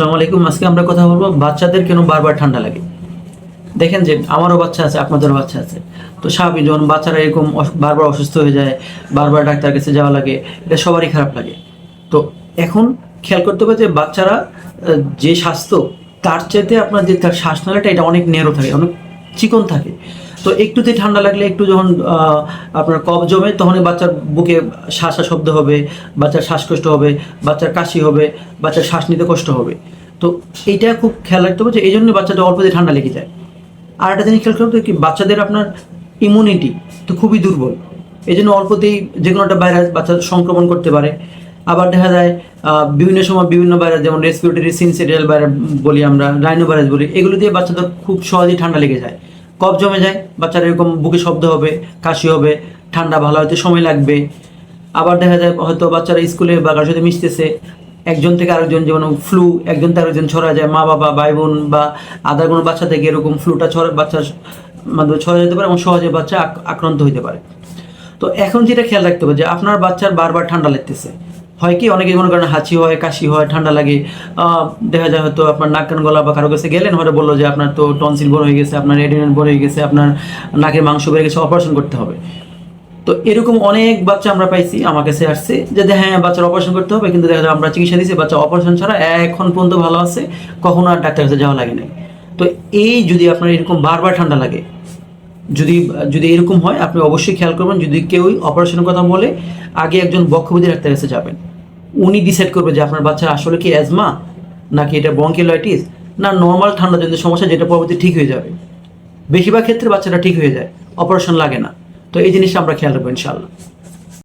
আসসালামু আলাইকুম। আজকে আমরা কথা বলব বাচ্চাদের কেন বারবার ঠান্ডা লাগে? দেখেন যে আমারও বাচ্চা আছে, আপনাদেরও বাচ্চা আছে। তো স্বাভাবিক যখন বাচ্চারা এরকম বারবার অসুস্থ হয়ে যায়, বারবার ডাক্তার কাছে যাওয়া লাগে, এটা সবারই খারাপ লাগে। তো এখন খেয়াল করতে হবে যে বাচ্চারা যে স্বাস্থ্য, তার চাইতে আপনার যে তার শ্বাসনালীটা, এটা অনেক নেরো থাকে, অনেক চিকন থাকে। তো একটুতে ঠান্ডা লাগলে একটু যখন আপনার কফ জমে, তখনই বাচ্চার বুকে শ্বাসা শব্দ হবে, বাচ্চার শ্বাসকষ্ট হবে, বাচ্চার কাশি হবে, বাচ্চার শ্বাস নিতে কষ্ট হবে। তো এইটা খুব খেয়াল রাখতে হবে যে এই জন্য বাচ্চাদের অল্পতে ঠান্ডা লেগে যায়। আর একটা জিনিস খেয়াল করতে কি, বাচ্চাদের আপনার ইমিউনিটি তো খুবই দুর্বল। এই জন্য অল্পতেই যে কোনো একটা ভাইরাস বাচ্চা সংক্রমণ করতে পারে। আবার দেখা যায় বিভিন্ন সময় বিভিন্ন ভাইরাস যেমন রেসপিরেটরি সিনসিডিয়াল ভাইরাস বলি আমরা রাইনো ভাইরাস বলি, এগুলো দিয়ে বাচ্চাদের খুব সহজেই ঠান্ডা লেগে যায়। কফ জমে যায়, বাচ্চার এরকম বুকে শব্দ হবে, কাশি হবে, ঠান্ডা ভালো হতে সময় লাগবে। আবার দেখা যায় হয়তো বাচ্চারা স্কুলে বা কারোর সাথে মিশতেছে, একজন থেকে আরেকজন যেমন ফ্লু একজন থেকে আরেকজন ছড়া যায়, মা বাবা ভাই বোন বা আদার কোনো বাচ্চা থেকে এরকম ফ্লুটা ছড়া বাচ্চার মাধ্যমে ছড়া যেতে পারে এবং সহজে বাচ্চা আক- আক্রান্ত হতে পারে। তো এখন যেটা খেয়াল রাখতে হবে যে আপনার বাচ্চার বারবার ঠান্ডা লাগতেছে। হয় কি? অনেকে কোনো কারণে হাঁচি হয়, কাশি হয়, ঠান্ডা লাগে। দেখা যায় হয়তো আপনার নাক, কান, গলা বা কারও কাছে গেলেন, হয়তো বলল যে আপনার তো টনসিল বড় হয়ে গেছে, আপনার এডিনেন বড় হয়ে গেছে, আপনার নাকের মাংস বেড়ে গেছে অপারেশন করতে হবে। তো এরকম অনেক বাচ্চা আমরা পাইছি, আমার কাছে আসছে, যে হ্যাঁ বাচ্চার অপারেশন করতে হবে, কিন্তু দেখা যায় আমরা চিকিৎসা দিয়েছি বাচ্চা অপারেশন ছাড়া এখন পর্যন্ত ভালো আছে, কখনো আর ডাক্তার কাছে যাওয়া লাগে নাই। তো এই যদি আপনার এরকম বারবার ঠান্ডা লাগে, যদি যদি এরকম হয়, আপনি অবশ্যই খেয়াল করবেন, যদি কেউ অপারেশনের কথা বলে, আগে একজন বক্ষবিধি ডাক্তার কাছে যাবেন। উনি ডিসাইড করবে যে আপনার বাচ্চার আসলে কি অ্যাজমা নাকি এটা বঙ্কেলাইটিস না নর্মাল ঠান্ডা জনিত সমস্যা যেটা পরবর্তী ঠিক হয়ে যাবে? বেশিরভাগ ক্ষেত্রে বাচ্চাটা ঠিক হয়ে যায় অপারেশন লাগে না। তো এই জিনিসটা আমরা খেয়াল রাখব ইনশাআল্লাহ।